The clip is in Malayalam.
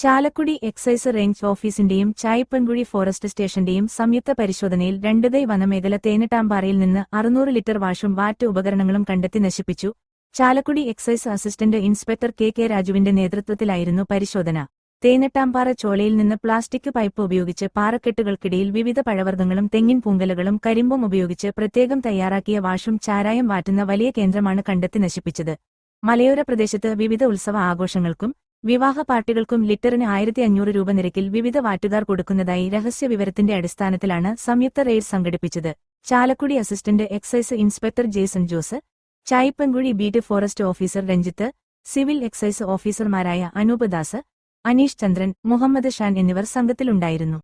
ചാലക്കുടി എക്സൈസ് റേഞ്ച് ഓഫീസിന്റെയും ചായപ്പൻകുഴി ഫോറസ്റ്റ് സ്റ്റേഷന്റെയും സംയുക്ത പരിശോധനയിൽ രണ്ടുതൈ വനമേഖല തേനട്ടാമ്പാറയിൽ നിന്ന് അറുന്നൂറ് ലിറ്റർ വാഷും വാറ്റ് ഉപകരണങ്ങളും കണ്ടെത്തി നശിപ്പിച്ചു. Chalakudy excise assistant inspector K K രാജുവിന്റെ നേതൃത്വത്തിലായിരുന്നു പരിശോധന. തേനട്ടാമ്പാറ ചോലയിൽ നിന്ന് പ്ലാസ്റ്റിക് പൈപ്പ് ഉപയോഗിച്ച് പാറക്കെട്ടുകൾക്കിടയിൽ വിവിധ പഴവർഗങ്ങളും തെങ്ങിൻ പൂങ്കലുകളും കരിമ്പും ഉപയോഗിച്ച് പ്രത്യേകം തയ്യാറാക്കിയ വാഷും ചാരായം വാറ്റുന്ന വലിയ കേന്ദ്രമാണ് കണ്ടെത്തി നശിപ്പിച്ചത്. മലയോര പ്രദേശത്ത് വിവിധ ഉത്സവ ആഘോഷങ്ങൾക്കും വിവാഹ പാർട്ടികൾക്കും ലിറ്ററിന് ആയിരത്തി അഞ്ഞൂറ് രൂപ നിരക്കിൽ വിവിധ വാറ്റുകാർ കൊടുക്കുന്നതായി രഹസ്യ വിവരത്തിന്റെ അടിസ്ഥാനത്തിലാണ് സംയുക്ത റെയ്ഡ് സംഘടിപ്പിച്ചത്. Chalakudy assistant excise inspector Jason Jose Chayippankuzhi beat forest officer Ranjith civil excise ഓഫീസർമാരായ അനൂപ് ദാസ് അനീഷ് ചന്ദ്രൻ മുഹമ്മദ് ഷാൻ എന്നിവർ സംഘത്തിലുണ്ടായിരുന്നു.